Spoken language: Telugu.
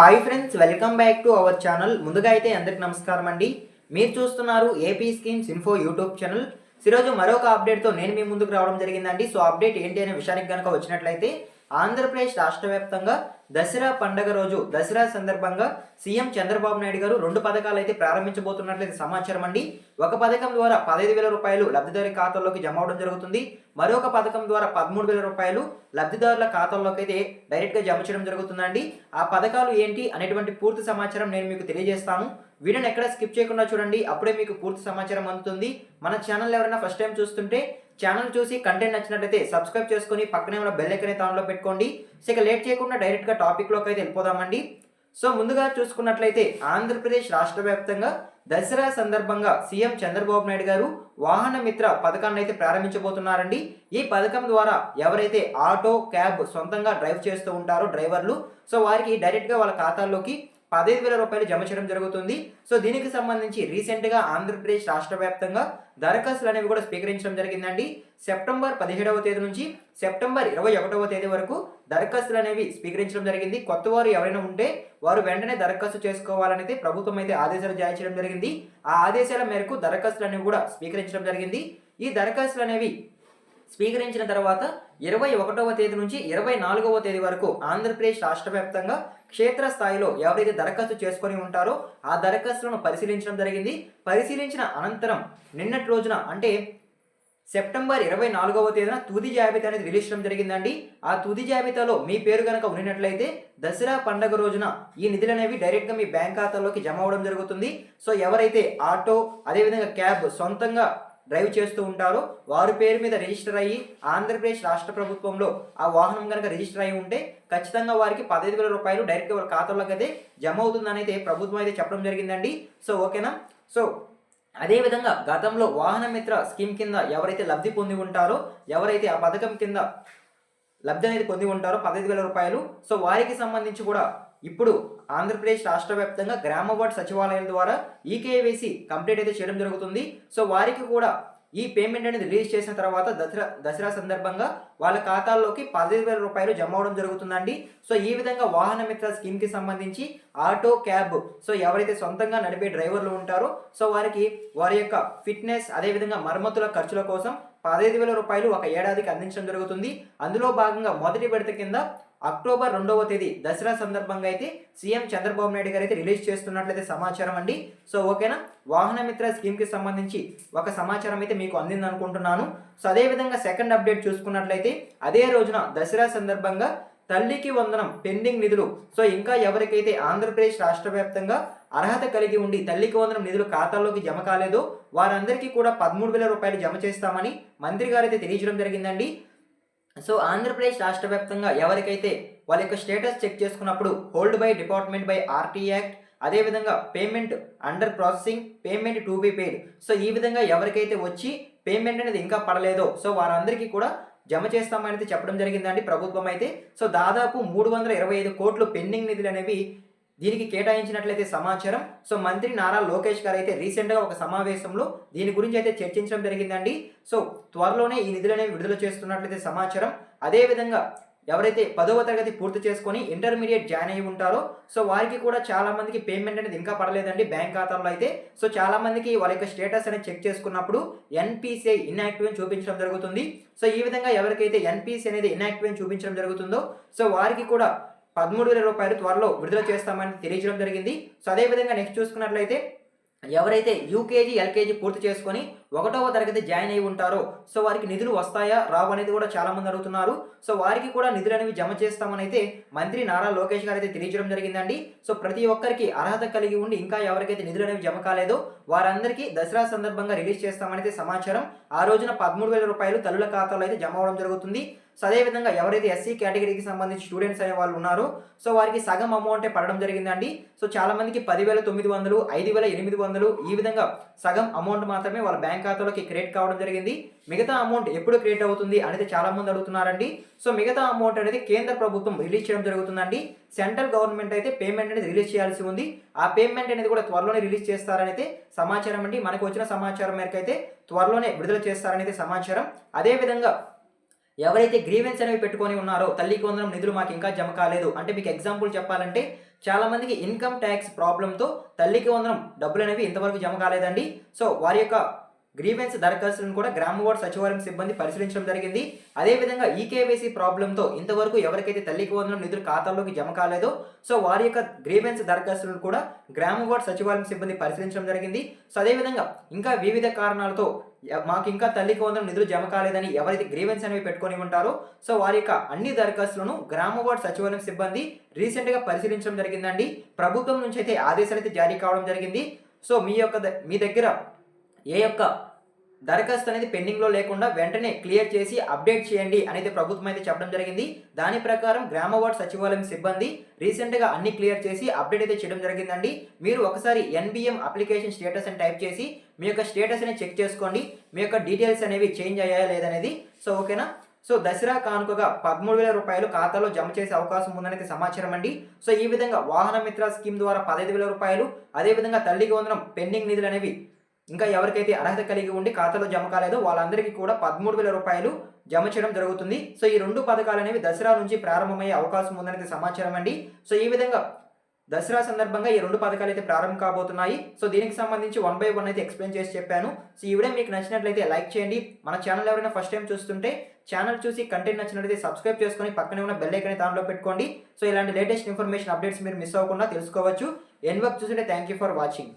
Hi friends welcome back to our channel. ముందుగా అయితే అందరికి నమస్కారం అండి. మీరు చూస్తున్నారు AP schemes info YouTube channel. ఈరోజు మరొక అప్డేట్తో నేను మీ ముందుకు రావడం జరిగిందండి. సో అప్డేట్ ఏంటి అనే విషయానికి కనుక వచ్చినట్లయితే ఆంధ్రప్రదేశ్ రాష్ట్ర వ్యాప్తంగా దసరా పండగ రోజు దసరా సందర్భంగా సీఎం చంద్రబాబు నాయుడు గారు రెండు పథకాలు అయితే ప్రారంభించబోతున్నట్లయితే సమాచారం అండి. ఒక పథకం ద్వారా పదహైదు వేల రూపాయలు లబ్ధిదారి ఖాతాల్లోకి జమ అవడం జరుగుతుంది. మరొక పథకం ద్వారా పదమూడు వేల రూపాయలు లబ్ధిదారుల ఖాతాల్లోకి అయితే డైరెక్ట్గా జమ చేయడం జరుగుతుందండి. ఆ పథకాలు ఏంటి అనేటువంటి పూర్తి సమాచారం నేను మీకు తెలియజేస్తాను. వీడియోని ఎక్కడ స్కిప్ చేయకుండా చూడండి. అప్పుడే మీకు పూర్తి సమాచారం అందుతుంది. మన ఛానల్ ఎవరైనా ఫస్ట్ టైం చూస్తుంటే ఛానల్ చూసి కంటెంట్ నచ్చినట్లయితే సబ్స్క్రైబ్ చేసుకొని పక్కనే ఉన్న బెల్ ఐకన్ ఆన్లో పెట్టుకోండి. సో ఇక లేట్ చేయకుండా డైరెక్ట్గా టాపిక్లోకి అయితే వెళ్ళిపోదామండి. సో ముందుగా చూసుకున్నట్లయితే ఆంధ్రప్రదేశ్ రాష్ట్ర వ్యాప్తంగా దసరా సందర్భంగా సీఎం చంద్రబాబు నాయుడు గారు వాహన మిత్ర పథకాన్ని అయితే ప్రారంభించబోతున్నారండి. ఈ పథకం ద్వారా ఎవరైతే ఆటో క్యాబ్ సొంతంగా డ్రైవ్ చేస్తూ ఉంటారో డ్రైవర్లు సో వారికి డైరెక్ట్గా వాళ్ళ ఖాతాల్లోకి పదహైదు వేల రూపాయలు జమ చేయడం జరుగుతుంది. సో దీనికి సంబంధించి రీసెంట్గా ఆంధ్రప్రదేశ్ రాష్ట్ర వ్యాప్తంగా దరఖాస్తులు అనేవి కూడా స్వీకరించడం జరిగిందండి. సెప్టెంబర్ పదిహేడవ తేదీ నుంచి సెప్టెంబర్ ఇరవై ఒకటవ తేదీ వరకు దరఖాస్తులు అనేవి స్వీకరించడం జరిగింది. కొత్త వారు ఎవరైనా ఉంటే వారు వెంటనే దరఖాస్తు చేసుకోవాలనేది ప్రభుత్వం అయితే ఆదేశాలు జారీ చేయడం జరిగింది. ఆ ఆదేశాల మేరకు దరఖాస్తులు అనేవి కూడా స్వీకరించడం జరిగింది. ఈ దరఖాస్తులు అనేవి స్వీకరించిన తర్వాత ఇరవై ఒకటవ తేదీ నుంచి ఇరవై నాలుగవ తేదీ వరకు ఆంధ్రప్రదేశ్ రాష్ట్ర వ్యాప్తంగా క్షేత్రస్థాయిలో ఎవరైతే దరఖాస్తు చేసుకొని ఉంటారో ఆ దరఖాస్తులను పరిశీలించడం జరిగింది. పరిశీలించిన అనంతరం నిన్నటి రోజున అంటే సెప్టెంబర్ ఇరవై నాలుగవ తేదీన తుది జాబితా అనేది రిలీజ్ చేయడం జరిగిందండి. ఆ తుది జాబితాలో మీ పేరు కనుక ఉండినట్లయితే దసరా పండగ రోజున ఈ నిధులు అనేవి డైరెక్ట్గా మీ బ్యాంక్ ఖాతాలోకి జమ అవ్వడం జరుగుతుంది. సో ఎవరైతే ఆటో అదేవిధంగా క్యాబ్ సొంతంగా డ్రైవ్ చేస్తూ ఉంటారో. వారి పేరు మీద రిజిస్టర్ అయ్యి ఆంధ్రప్రదేశ్ రాష్ట్ర ప్రభుత్వంలో ఆ వాహనం కనుక రిజిస్టర్ అయి ఉంటే ఖచ్చితంగా వారికి పదహైదు వేల రూపాయలు డైరెక్ట్గా వాళ్ళ ఖాతాలోకి అయితే జమ అవుతుందని అయితే ప్రభుత్వం అయితే చెప్పడం జరిగిందండి. సో ఓకేనా? సో అదేవిధంగా గతంలో వాహన మిత్ర స్కీమ్ కింద ఎవరైతే లబ్ధి పొంది ఉంటారో ఎవరైతే ఆ పథకం కింద లబ్ధి అనేది పొంది ఉంటారో పదహైదు వేల రూపాయలు. సో వారికి సంబంధించి కూడా ఇప్పుడు ఆంధ్రప్రదేశ్ రాష్ట్ర వ్యాప్తంగా గ్రామ వార్డ్ సచివాలయం ద్వారా ఈకేవైసీ కంప్లీట్ అయితే చేయడం జరుగుతుంది. సో వారికి కూడా ఈ పేమెంట్ అనేది రిలీజ్ చేసిన తర్వాత దసరా దసరా సందర్భంగా వాళ్ళ ఖాతాల్లోకి పదిహేను వేల రూపాయలు జమ అవడం జరుగుతుందండి. సో ఈ విధంగా వాహన మిత్ర స్కీమ్కి సంబంధించి ఆటో క్యాబ్ సో ఎవరైతే సొంతంగా నడిపే డ్రైవర్లు ఉంటారో సో వారికి వారి యొక్క ఫిట్నెస్ అదేవిధంగా మరమ్మతుల ఖర్చుల కోసం పదహైదు వేల రూపాయలు ఒక ఏడాదికి అందించడం జరుగుతుంది. అందులో భాగంగా మొదటి విడత కింద అక్టోబర్ రెండవ తేదీ దసరా సందర్భంగా అయితే సీఎం చంద్రబాబు నాయుడు గారు అయితే రిలీజ్ చేస్తున్నట్లయితే సమాచారం అండి. సో ఓకేనా? వాహన మిత్ర స్కీమ్కి సంబంధించి ఒక సమాచారం అయితే మీకు అందింది అనుకుంటున్నాను. సో అదేవిధంగా సెకండ్ అప్డేట్ చూసుకున్నట్లయితే అదే రోజున దసరా సందర్భంగా తల్లికి వందనం పెండింగ్ నిధులు. సో ఇంకా ఎవరికైతే ఆంధ్రప్రదేశ్ రాష్ట్ర వ్యాప్తంగా అర్హత కలిగి ఉండి తల్లికి వందనం నిధులు ఖాతాల్లోకి జమ కాలేదో వారందరికీ కూడా పదమూడు వేల రూపాయలు జమ చేస్తామని మంత్రి గారు అయితే తెలియజేయడం జరిగిందండి. సో ఆంధ్రప్రదేశ్ రాష్ట్ర వ్యాప్తంగా ఎవరికైతే వాళ్ళ యొక్క స్టేటస్ చెక్ చేసుకున్నప్పుడు hold by department by RT act అదేవిధంగా payment under processing payment to be paid so ఈ విధంగా ఎవరికైతే వచ్చి పేమెంట్ అనేది ఇంకా పడలేదో సో వారందరికీ కూడా జమ చేస్తామని చెప్పడం జరిగిందండి ప్రభుత్వం అయితే. సో దాదాపు మూడు వందల ఇరవై ఐదు కోట్లు పెండింగ్ నిధులు అనేవి దీనికి కేటాయించినట్లయితే సమాచారం. సో మంత్రి నారా లోకేష్ గారు అయితే రీసెంట్గా ఒక సమావేశంలో దీని గురించి అయితే చర్చించడం జరిగిందండి. సో త్వరలోనే ఈ నిధులు అనేవి విడుదల చేస్తున్నట్లయితే సమాచారం. అదేవిధంగా ఎవరైతే పదవ తరగతి పూర్తి చేసుకొని ఇంటర్మీడియట్ జాయిన్ అయ్యి ఉంటారో సో వారికి కూడా చాలా మందికి పేమెంట్ అనేది ఇంకా పడలేదండి బ్యాంక్ ఖాతాలో అయితే. సో చాలా మందికి వాళ్ళ యొక్క స్టేటస్ అనేది చెక్ చేసుకున్నప్పుడు ఎన్పిసిఐ ఇన్యాక్టివ్ అని చూపించడం జరుగుతుంది. సో ఈ విధంగా ఎవరికైతే ఎన్పిసి అనేది ఇన్యాక్టివ్ అని చూపించడం జరుగుతుందో సో వారికి కూడా పదమూడు వేల రూపాయలు త్వరలో విడుదల చేస్తామని తెలియజేయడం జరిగింది. సో అదేవిధంగా నెక్స్ట్ చూసుకున్నట్లయితే ఎవరైతే యూకేజీ ఎల్కేజీ పూర్తి చేసుకొని ఒకటవ తరగతి జాయిన్ అయి ఉంటారో సో వారికి నిధులు వస్తాయా రావు అనేది కూడా చాలా మంది అడుగుతున్నారు. సో వారికి కూడా నిధులు అనేవి జమ చేస్తామని అయితే మంత్రి నారా లోకేష్ గారు అయితే తెలియజేయడం జరిగిందండి. సో ప్రతి ఒక్కరికి అర్హత కలిగి ఉండి ఇంకా ఎవరికైతే నిధులు అనేవి జమ కాలేదో వారందరికీ దసరా సందర్భంగా రిలీజ్ చేస్తామని సమాచారం. ఆ రోజున పదమూడు వేల రూపాయలు తల్లుల ఖాతాలో అయితే జమ అవడం జరుగుతుంది. సో అదేవిధంగా ఎవరైతే ఎస్సీ కేటగిరీకి సంబంధించి స్టూడెంట్స్ అనే వాళ్ళు ఉన్నారో సో వారికి సగం అమౌంటే పడడం జరిగిందండి. సో చాలామందికి పదివేల తొమ్మిది వందలు ఐదు వేల ఎనిమిది వందలు ఈ విధంగా సగం అమౌంట్ మాత్రమే వాళ్ళ బ్యాంక్ ఖాతాలోకి క్రియేట్ కావడం జరిగింది. మిగతా అమౌంట్ ఎప్పుడు క్రియేట్ అవుతుంది అనేది చాలామంది అడుగుతున్నారండి. సో మిగతా అమౌంట్ అనేది కేంద్ర ప్రభుత్వం రిలీజ్ చేయడం జరుగుతుందండి. సెంట్రల్ గవర్నమెంట్ అయితే పేమెంట్ అనేది రిలీజ్ చేయాల్సి ఉంది. ఆ పేమెంట్ అనేది కూడా త్వరలోనే రిలీజ్ చేస్తారని అయితే సమాచారం అండి. మనకు వచ్చిన సమాచారం మేరకు అయితే త్వరలోనే విడుదల చేస్తారనేది సమాచారం. అదేవిధంగా ఎవరైతే గ్రీవెన్స్ అనేవి పెట్టుకొని ఉన్నారో తల్లికి కొందరం నిధులు మాకు ఇంకా జమ కాలేదు. అంటే మీకు ఎగ్జాంపుల్ చెప్పాలంటే చాలా మందికి ఇన్కమ్ ట్యాక్స్ ప్రాబ్లంతో తల్లికి వందనం డబ్బులు అనేవి ఇంతవరకు జమ కాలేదండి. సో వారి యొక్క గ్రీవెన్స్ దరఖాస్తులను కూడా గ్రామ వార్డు సచివాలయం సిబ్బంది పరిశీలించడం జరిగింది. అదేవిధంగా ఈకేవైసీ ప్రాబ్లంతో ఇంతవరకు ఎవరికైతే తల్లికి వందనం నిధులు ఖాతాల్లోకి జమ కాలేదో సో వారి యొక్క గ్రీవెన్స్ దరఖాస్తులను కూడా గ్రామ వార్డు సచివాలయం సిబ్బంది పరిశీలించడం జరిగింది. సో అదేవిధంగా ఇంకా వివిధ కారణాలతో మాకు ఇంకా తల్లికి వందనం నిధులు జమ కాలేదని ఎవరైతే గ్రీవెన్స్ అనేవి పెట్టుకొని ఉంటారో సో వారి యొక్క అన్ని దరఖాస్తులను గ్రామ వార్డు సచివాలయం సిబ్బంది రీసెంట్గా పరిశీలించడం జరిగిందండి. ప్రభుత్వం నుంచి అయితే ఆదేశాలు అయితే జారీ కావడం జరిగింది. సో మీ యొక్క మీ దగ్గర ఏ యొక్క దరఖాస్తు అనేది పెండింగ్లో లేకుండా వెంటనే క్లియర్ చేసి అప్డేట్ చేయండి అనేది ప్రభుత్వం అయితే చెప్పడం జరిగింది. దాని ప్రకారం గ్రామ వార్డ్ సచివాలయం సిబ్బంది రీసెంట్గా అన్ని క్లియర్ చేసి అప్డేట్ అయితే చేయడం జరిగిందండి. మీరు ఒకసారి ఎన్బిఎం అప్లికేషన్ స్టేటస్ అని టైప్ చేసి మీ యొక్క స్టేటస్ అనేది చెక్ చేసుకోండి. మీ యొక్క డీటెయిల్స్ అనేవి చేంజ్ అయ్యాయా లేదనేది సో ఓకేనా? సో దసరా కానుకగా పదమూడు వేల రూపాయలు ఖాతాలో జమ చేసే అవకాశం ఉందనేది సమాచారం అండి. సో ఈ విధంగా వాహన మిత్ర స్కీమ్ ద్వారా పదహైదు వేల రూపాయలు అదేవిధంగా తల్లికి వందనం పెండింగ్ నిధులు అనేవి ఇంకా ఎవరికైతే అర్హత కలిగి ఉండి ఖాతాలో జమ కాలేదో వాళ్ళందరికీ కూడా పదమూడు వేల రూపాయలు జమ చేయడం జరుగుతుంది. సో ఈ రెండు పథకాలు అనేవి దసరా నుంచి ప్రారంభమయ్యే అవకాశం ఉందనేది సమాచారం అండి. సో ఈ విధంగా దసరా సందర్భంగా ఈ రెండు పథకాలు అయితే ప్రారంభం కాబోతున్నాయి. సో దీనికి సంబంధించి వన్ బై వన్ అయితే ఎక్స్ప్లెయిన్ చేసి చెప్పాను. సో ఈ వీడియో మీకు నచ్చినట్లయితే లైక్ చేయండి. మన ఛానల్ ఎవరైనా ఫస్ట్ టైం చూస్తుంటే ఛానల్ చూసి కంటెంట్ నచ్చినట్లయితే సబ్స్క్రైబ్ చేసుకొని పక్కనే ఉన్న బెల్ ఐకన్ దానిలో పెట్టుకోండి. సో ఇలాంటి లేటెస్ట్ ఇన్ఫర్మేషన్ అప్డేట్స్ మీరు మిస్ అవ్వకుండా తెలుసుకోవచ్చు. ఎన్ వర్క్ థ్యాంక్ యూ ఫర్ వాచింగ్.